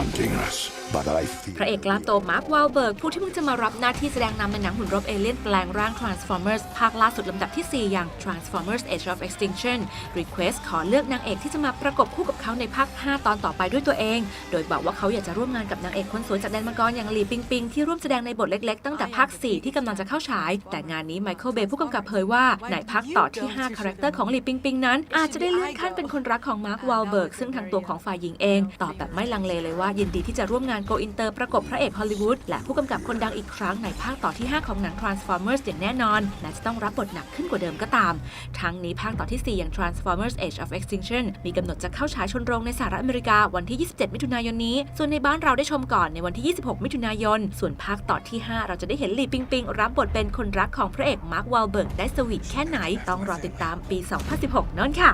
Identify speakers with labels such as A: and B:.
A: hunting us. But I feel
B: พระเอกกล้ามโตมาร์ควาลเบิร์กผู้ที่เพิ่งจะมารับหน้าที่แสดงนำในหนังหุ่นรบเอเลี่ยนแปลงร่าง Transformers ภาคล่าสุดลำดับที่ 4 อย่าง Transformers Age of Extinction Request ขอเลือกนางเอกที่จะมาประกบคู่กับเขาในภาค 5 ตอนต่อไปด้วยตัวเอง โดยบอกว่าเขาอยากจะร่วมงานกับนางเอกคนสวยจากแดนมังกรอย่างหลีปิงปิงที่ร่วมแสดงในบทเล็กๆ ตั้งแต่ภาค 4 ที่กำลังจะเข้าฉาย แต่งานนี้ไมเคิลเบย์ผู้กำกับเผยว่าในภาคต่อที่ 5 คาแรคเตอร์ของหลีปิงปิงนั้น อาจจะได้เลื่อนขั้นเป็นคนรักของมาร์ควาลเบิร์กซึ่งทางตัวของฝ่ายหญิงเองตอบแบบไม่ลังเลเลยว่ายินดีที่จะร่วมงานโกอินเตอร์ประกบพระเอกฮอลลีวูดและผู้กำกับคนดังอีกครั้งในภาคต่อที่ 5 ของหนัง Transformers อย่างแน่นอน และจะต้องรับบทหนักขึ้นกว่าเดิมก็ตาม ทั้งนี้ภาคต่อทีสี่ 4 อย่าง Transformers Age of Extinction มีกำหนดจะเข้าฉายชนโรงในสหรัฐอเมริกาวันที่ 27 มิถุนายนนี้ ส่วนในบ้านเราได้ชมก่อนในวันที่ 26 มิถุนายน ส่วนภาคต่อที่ 5 เราจะได้เห็นลีปิงปิงรับบทเป็นคนรักของพระเอกมาร์ควาลเบิร์กได้สวีทแค่ไหน ต้องรอติดตามปี 2016นั่นค่ะ